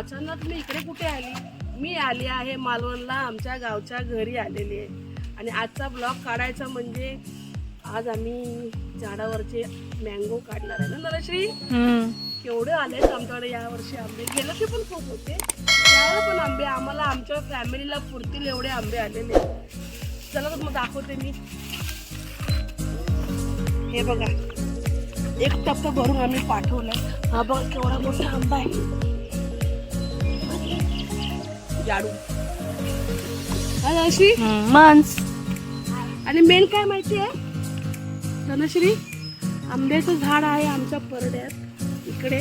अचानक मी इकडे कुठे आली? मी आली आहे मालवणला आमच्या गावच्या घरी आलेली आहे. आणि आजचा ब्लॉग काढायचा म्हणजे आज आम्ही झाडावरचे मँगो काढणार आहे ना नरश्री? केवढे आले आमच्याकडे यावर्षी आंबे. गेल्या वर्षी पण खूप होते. यावेळेला पण आंबे. आम्हाला आमच्या फॅमिलीला पुरतील एवढे आंबे आलेले. चला तर मग दाखवते मी. हे बघा. एक टप्पा भरून आम्ही पाठवलाय. हा बघा केवढा मोठा आंबा आहे. जाडू. धनश्री मांस. आणि मेन काय माहिती आहे? धनश्री आंब्याचं झाड आहे आमच्या परड्यात इकडे.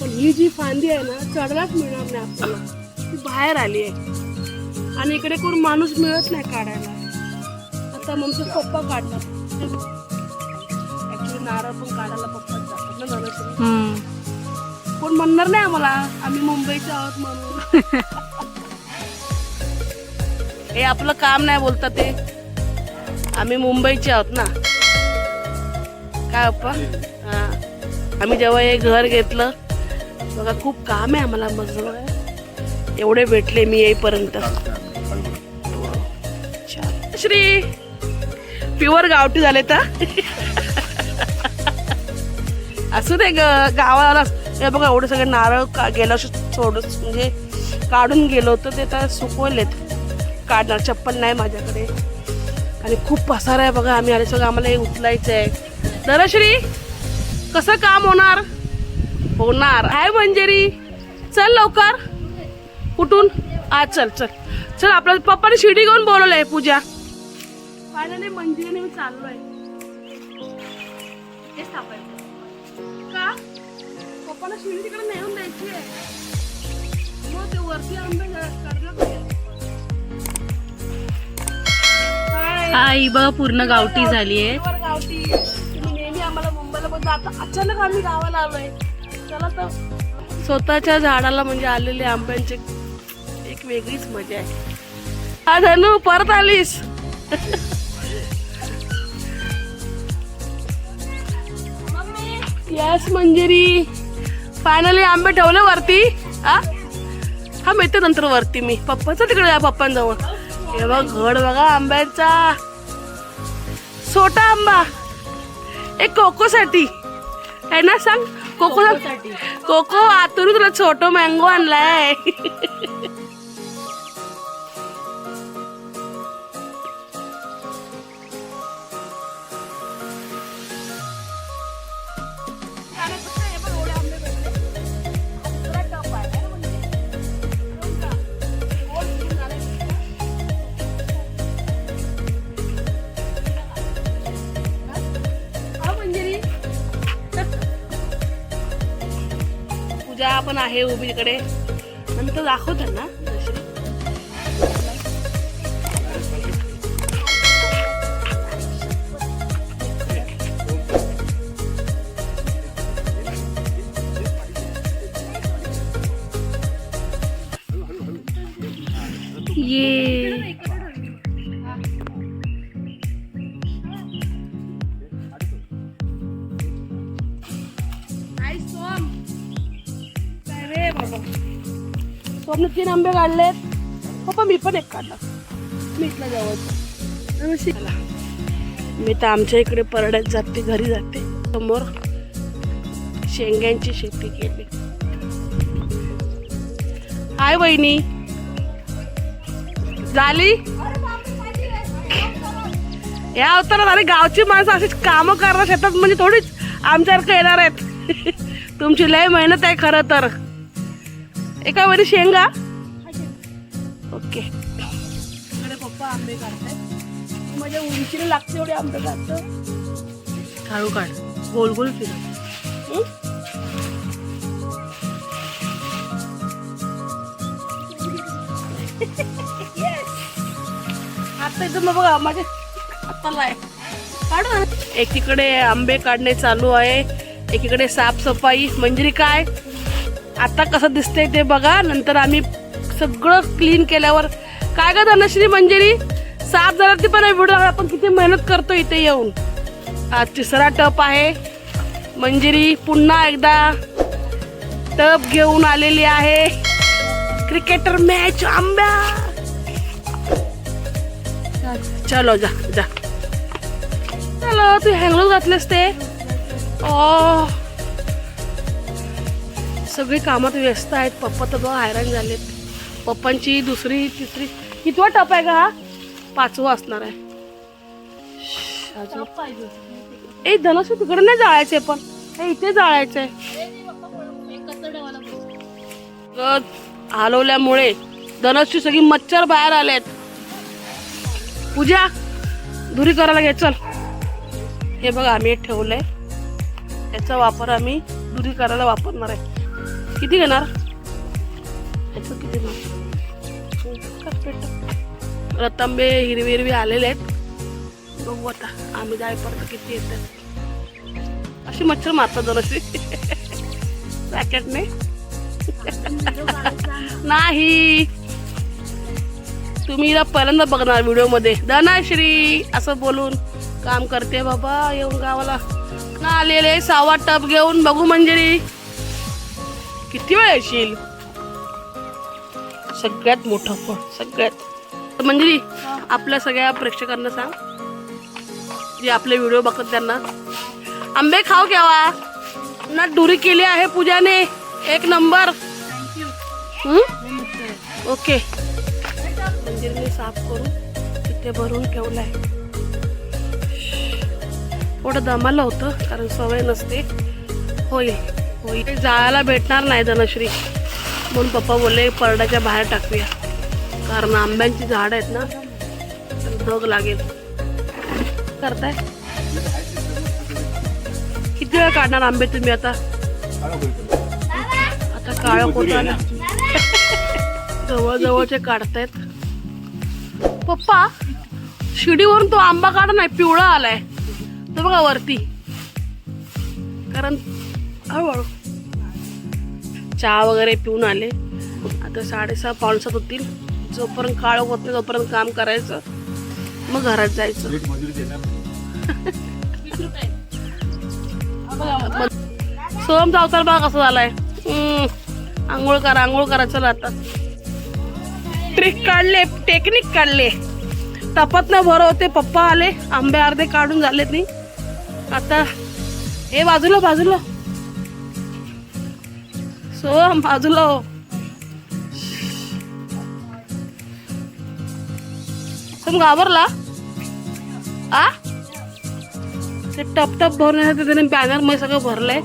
पण ही जी फांदी आहे ना चढवाच मिळणार नाही आपल्याला. ती बाहेर आली आहे. आणि इकडे कोण माणूस मिळत नाही काढायला. आता मग पप्पा काढणार ऍक्च्युली नारळ पण काढायला पप्पाच जातात ना धनश्री. कोण म्हणणार नाही आम्हाला. आम्ही मुंबईचे आहोत म्हणून. हे आपलं काम नाही बोलतात ते. आम्ही मुंबईचे आहोत ना. काय अप्पा हा. आम्ही जेव्हा हे घर घेतलं बघा खूप काम आहे आम्हाला मग एवढे भेटले मी येईपर्यंत. श्री प्युअर गावठी झाले तर असू दे ग गावाला हे बघा एवढे सगळे नारळ का गेल्या सोडून म्हणजे काढून गेलो होतं ते आता सुकवलेत. काढणार चप्पल नाही माझ्याकडे. आणि खूप पसार आहे बघा आम्ही. आले सगळं आम्हाला हे उचलायचं आहे दरश्री कसं काम होणार? होणार. आहे मंजेरी. चल लवकर. कुठून? आज चल चल. चल आपल्या पप्पाने शिडी घेऊन बोलवलं आहे पूजा. फायनली मंजिरीने मी चाललो आहे का? पप्पाला शिडी तिकडे नेऊन द्यायची आहे मग ते वरती आंबे काढलं आई बघ पूर्ण गावठी झालीये वर गावठी. तुम्ही नेहमी आम्हाला मुंबईला बघता आता अचानक आम्ही गावाला आलोय. चला तर. स्वतःच्या झाडाला म्हणजे आलेले आंब्यांचे एक वेगळीच मजा आहे. हा धनू परत आलीस. यस मंजिरी. फायनली आंबे ठेवले वरती. हा? हा मिळते नंतर वरती मी. पप्पाचं तिकडे या पप्पांजवळ. हे बघ घड बघा आंब्याचा. छोटा आंबा. एक कोको साठी आहे ना सांग? कोको कोको आतून तुला छोटो मँगो आणलाय. पण आहे उभीकडे नंतर दाखवतात ना ये. पप्पानं तीन आंबे काढलेत. पप्पा मी पण एक काढला मी इथला जवळ शिकला मी तर आमच्या इकडे परड्यात जाते घरी जाते. समोर शेंग्यांची शेती केली. हाय बहिणी झाली? या अवतारात अरे गावची माणसं अशीच कामं करणार शेतात म्हणजे थोडीच आमच्यासारखं येणार आहेत. तुमची लय मेहनत आहे खरं तर. एका वरी शेंगा. ओके. इकडे पप्पा आंबे माझ्या उंचीला लागते एवढे आंबे काढतो. काढू काढ. गोल गोल फिरव. आता इथं मग बघा माझ्या हाताला आहे काढू ना. एकीकडे आंबे काढणे चालू आहे. एकीकडे साफसफाई. मंजिरी काय? आता कसं दिसतंय ते बघा. नंतर आम्ही सगळं क्लीन केल्यावर. काय ग धनश्री मंजिरी? साफ झाला ती पण व्हिडिओ आपण किती मेहनत करतो इथे येऊन. हा तिसरा टप आहे. मंजिरी पुन्हा एकदा टप घेऊन आलेली आहे. क्रिकेटर मॅच आंब्या! चलो जा जा. चलो तू हँगलो घातलेस ते. ओ सगळी कामात व्यस्त आहेत. पप्पा तर बघ हैराण झालेत. पप्पांची दुसरी तिसरी कितवा टप आहे का हा? पाचवा असणार आहे. ए धनसू तिकडे नाही जाळायचे पण. हे इथे जाळायचंय. हलवल्यामुळे धनसची सगळी मच्छर बाहेर आलेत. पूजा धुरी करायला घे चल. हे बघा आम्ही ठेवलंय. याचा वापर आम्ही दुरी करायला वापरणार आहे. किती घेणार? किती. रतांबे हिरवे हिरवे आलेले आहेत. बघू आता आम्ही जाईपर्यंत किती येतात अशी मच्छर मारतात जराशी रॅकेटने नाही. तुम्ही हिला पहिल्यांदा बघणार व्हिडिओमध्ये धनाश्री असं बोलून काम करते बाबा येऊन गावाला. ना आलेले सावा टप घेऊन बघू मंजिरी. किती वेळ येशील? सगळ्यात मोठं फळ सगळ्यात. मंजिरी आपल्या सगळ्या प्रेक्षकांना सांग. जे आपले व्हिडिओ बघतात त्यांना. आंबे खाऊ केव्हा? ना डुरी केली आहे पूजाने. एक नंबर. हम्म? ओके. मंदिरने साफ करून तिथे भरून ठेवलाय. थोडं दमाला होतं कारण सवय नसते. होईल. होईल जायला भेटणार नाही धनश्री. म्हणून पप्पा बोलले परड्याच्या बाहेर टाकूया. कारण आंब्यांची झाड आहेत ना तर धग लागेल. करताय? किती वेळ काढणार आंबे तुम्ही आता? आता काळं होत आलं जवळ जवळचे काढतायत. पप्पा शिडीवरून तो आंबा काढ नाही पिवळा आलाय. तो बघा वरती. कारण हळूहळू चहा वगैरे पिऊन आले. आता साडेसहा पावणसात होतील. जोपर्यंत काळ होत नाही तोपर्यंत काम करायचं. मग घरात जायचं. सोहमचा अवतार बघा कसा झालाय. आंघोळ करा आंघोळ करा. चला आता. ट्रिक काढले टेक्निक काढले. टपात न भर होते पप्पा आले. आंबे अर्धे काढून झालेत नाही आता हे बाजूला बाजूला. सोहम बाजूला हो. सम घाबरला? आ? ते टप टप भरण्यासाठी त्याने बॅनरमध्ये सगळं भरलंय.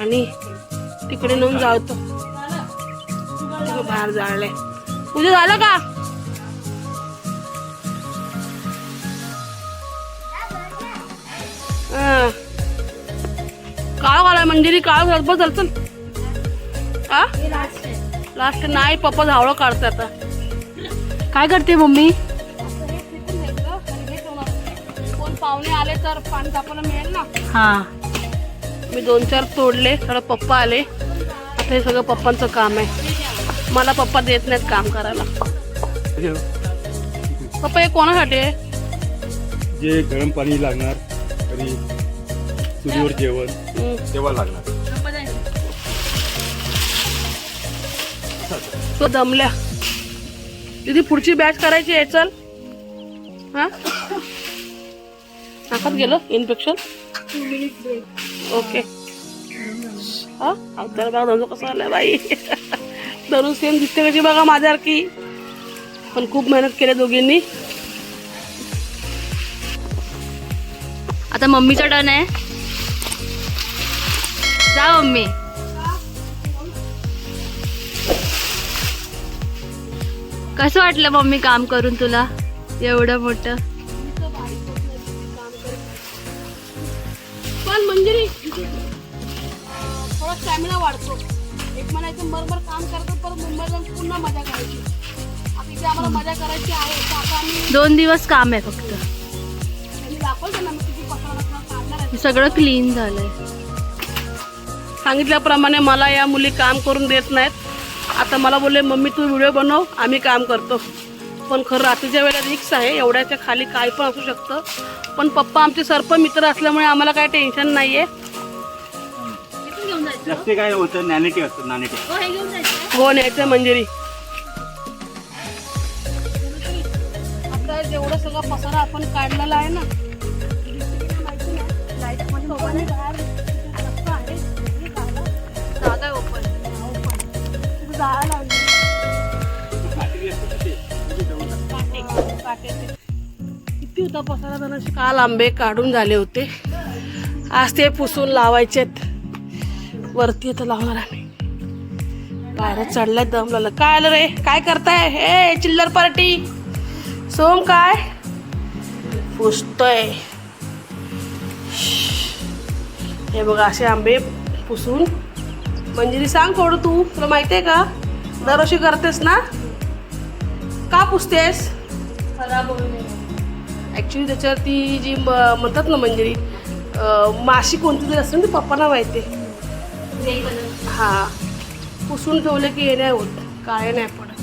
आणि तिकडे नेऊन जाळतो. बाहेर जाळलंय. उद्या झालं का? हा. काळ घालाय मंदिरी काळ घाल बस चल आ लास्ट नाही पप्पा झावळं काढते आता. काय करते मम्मी? कोण पाहुणे आले तर पाणी तापायला मिळेल ना? हा. मी दोन चार तोडले थोडं पप्पा आले. आता हे सगळं पप्पांचं काम आहे. मला पप्पा देत नाहीत काम करायला. पप्पा हे कोणासाठी आहे? जे गरम पाणी लागणार तरी चुलीवर जेवण. तेव्हा लागणार. तो दमल्या दीदी पुढची बॅच करायची आहे चल. हा? नाकात गेलं इन्फेक्शन ओके हा? अवतार बघा धनू कसं आलाय बाई? धनू सेम दिसते कशी बघा माझ्यासारखी. पण खूप मेहनत केली दोघींनी. आता मम्मीचा टर्न आहे. जा मम्मी. कसं वाटलं मम्मी काम करून तुला? एवढं मोठं. पण मंजिरी. थोडा स्टॅमिना वाढतो. एक म्हणायचं बरोबर काम करतो परत मुंबईला जाऊन पुन्हा मजा करायची. आता इथे आम्हाला मजा करायची आहे तर आता आम्ही दोन दिवस काम आहे फक्त. त्यांनी दाखवलं ना मी किती पकडा काढणार आहे. सगळं क्लीन झालंय. सांगितल्याप्रमाणे मला या मुली काम करून देत नाहीत. आता मला बोलले मम्मी तू व्हिडिओ बनव आम्ही काम करतो. पण खरं रात्रीच्या वेळेला रिक्स आहे एवढ्याच्या खाली काय पण असू शकतं. पण पप्पा आमचे सर्प मित्र असल्यामुळे आम्हाला काय टेन्शन नाही आहे काय होतं नॅनेटी असतं नानेटी हो हे हो न्यायचं मंजिरी. आपला जेवढं सगळं पसारा आपण काढलेला आहे ना open. तिथं जाळं लावली. किती होता पसारा जणांशी काल आंबे काढून झाले होते. आज ते पुसून लावायचेत वरती आता लावणार आम्ही बाहेर चढलाय दमला काय आलं रे काय करताय? हे चिल्लर पार्टी सोम काय? पुसतोय हे बघा असे आंबे पुसून मंजिरी सांग थोडं तू. तुला माहिती आहे का? दरवर्षी करतेस ना? का पुसतेस? नये. ॲक्च्युली त्याच्यावरती जी म्हणतात ना मंजिरी माशी कोणती तरी असते ना ती पप्पांना माहिती हा. पुसून ठेवले की हे नाही होत. काळे नाही पडत.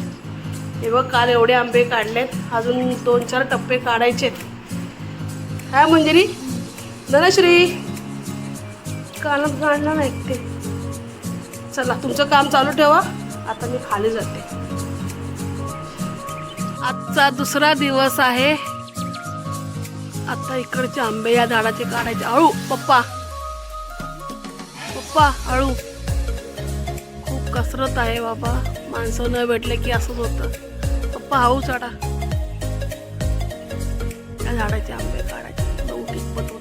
हे बघ काल एवढे आंबे काढलेत. अजून दोन चार टप्पे काढायचेत काय मंजिरी. धनश्री. कानात काढणार नाही ते. चला तुमचं काम चालू ठेवा. आता मी खाली जाते. आजचा दुसरा दिवस आहे. आता इकडचे आंबे या झाडाचे काढायचे. हळू पप्पा. पप्पा हळू खूप कसरत आहे बाबा. माणसं न भेटले की असंच होतं. पप्पा हाऊ चढा. या झाडाचे आंबे काढायचे. कितपत होत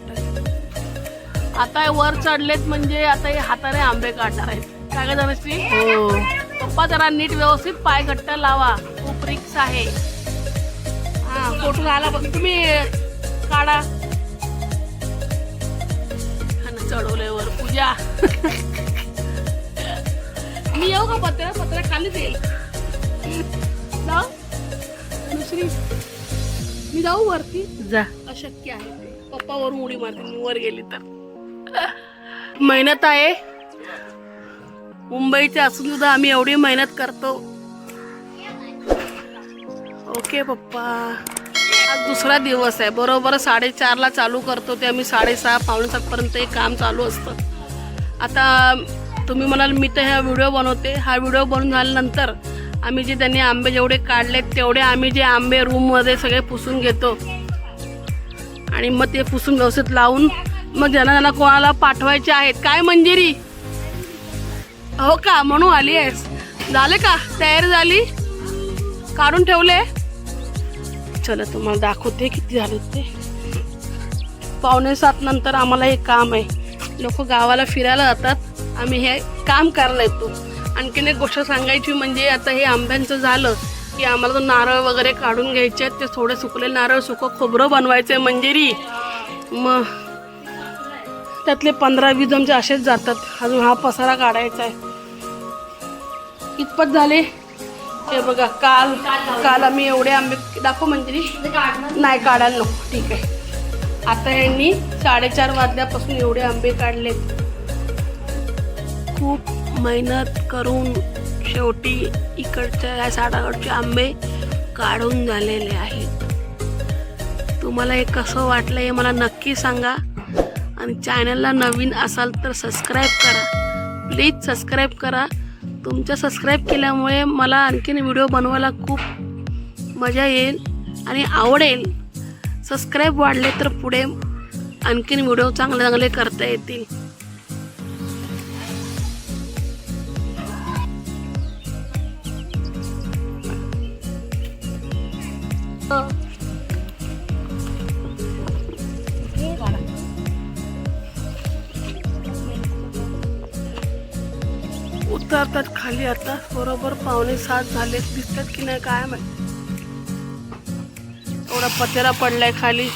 आता वर चढलेत म्हणजे आता हे हाताने आंबे काढणार आहेत. काय धनश्री हो. पप्पा जरा नीट व्यवस्थित पाय घट्ट लावा. खूप रिक्स आहे. हा फोटो झाला बघ. तुम्ही काढा. ना, चढवलंय वर. पूजा. मी येऊ का पत्र? पत्र खालीच येईल. जाऊ दुसरी. मी जाऊ वरती. जा. अशक्य आहे. पप्पा वर उडी मारते मी वर गेली तर. मेहनत आहे. मुंबईचे असून सुद्धा आम्ही एवढी मेहनत करतो. ओके पप्पा. आज दुसरा दिवस आहे. बरोबर साडेचारला चालू करतो ते. आम्ही साडेसहा पावणे सातपर्यंत हे काम चालू असतं. आता तुम्ही म्हणाल मी तर हा व्हिडिओ बनवते. हा व्हिडिओ बनवून झाल्यानंतर आम्ही जे त्यांनी आंबे जेवढे काढलेत तेवढे आम्ही जे आंबे रूममध्ये सगळे पुसून घेतो. आणि मग ते पुसून व्यवस्थित लावून मग ज्यांना ज्यांना कोणाला पाठवायचे आहेत. काय मंजिरी? हो का म्हणून आली आहेस. झाले का? तयार झाली? काढून ठेवले? चला तुम्हाला दाखवते किती झाले ते पावणे सात नंतर आम्हाला हे काम आहे. लोक गावाला फिरायला जातात. आम्ही हे काम करायला येतो. आणखीन एक गोष्ट सांगायची म्हणजे आता हे आंब्यांचं झालं की आम्हाला तो नारळ वगैरे काढून घ्यायचे आहेत. ते थोडे सुकलेले नारळ सुकं खोबरं बनवायचं आहे मंजिरी. मग त्यातले पंधरा वीस आमचे असेच जातात. अजून हा पसारा काढायचा आहे. कितपत झाले? हे बघा काल काल आम्ही एवढे आंबे दाखव म्हणजे नाही काढायला नको. ठीक आहे. आता यांनी साडेचार वाजल्यापासून एवढे आंबे काढलेत. खूप मेहनत करून शेवटी इकडच्या या झाडाकडचे आंबे काढून झालेले आहेत. तुम्हाला हे कसं वाटलं हे मला नक्की सांगा. आणि चॅनलला नवीन असाल तर सबस्क्राईब करा. प्लीज सबस्क्राईब करा. तुमच्या सबस्क्राईब केल्यामुळे मला आणखीन व्हिडिओ बनवायला खूप मजा येईल आणि आवडेल. सबस्क्राईब वाढले तर पुढे आणखीन व्हिडिओ चांगले चांगले करता येतील. उतरतात खाली आता. बरोबर पावणे सात झाले दिसतात की नाही काय माहिती. एवढा पतेरा पडलाय खाली.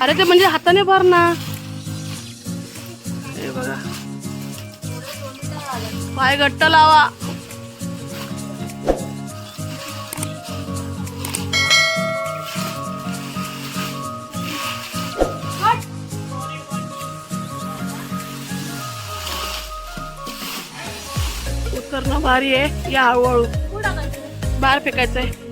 अरे ते म्हणजे हाताने भर ना. हे बघा. पाय घट्ट लावा. भारी आहे. या हळूहळू. बाहेर फेकायचंय.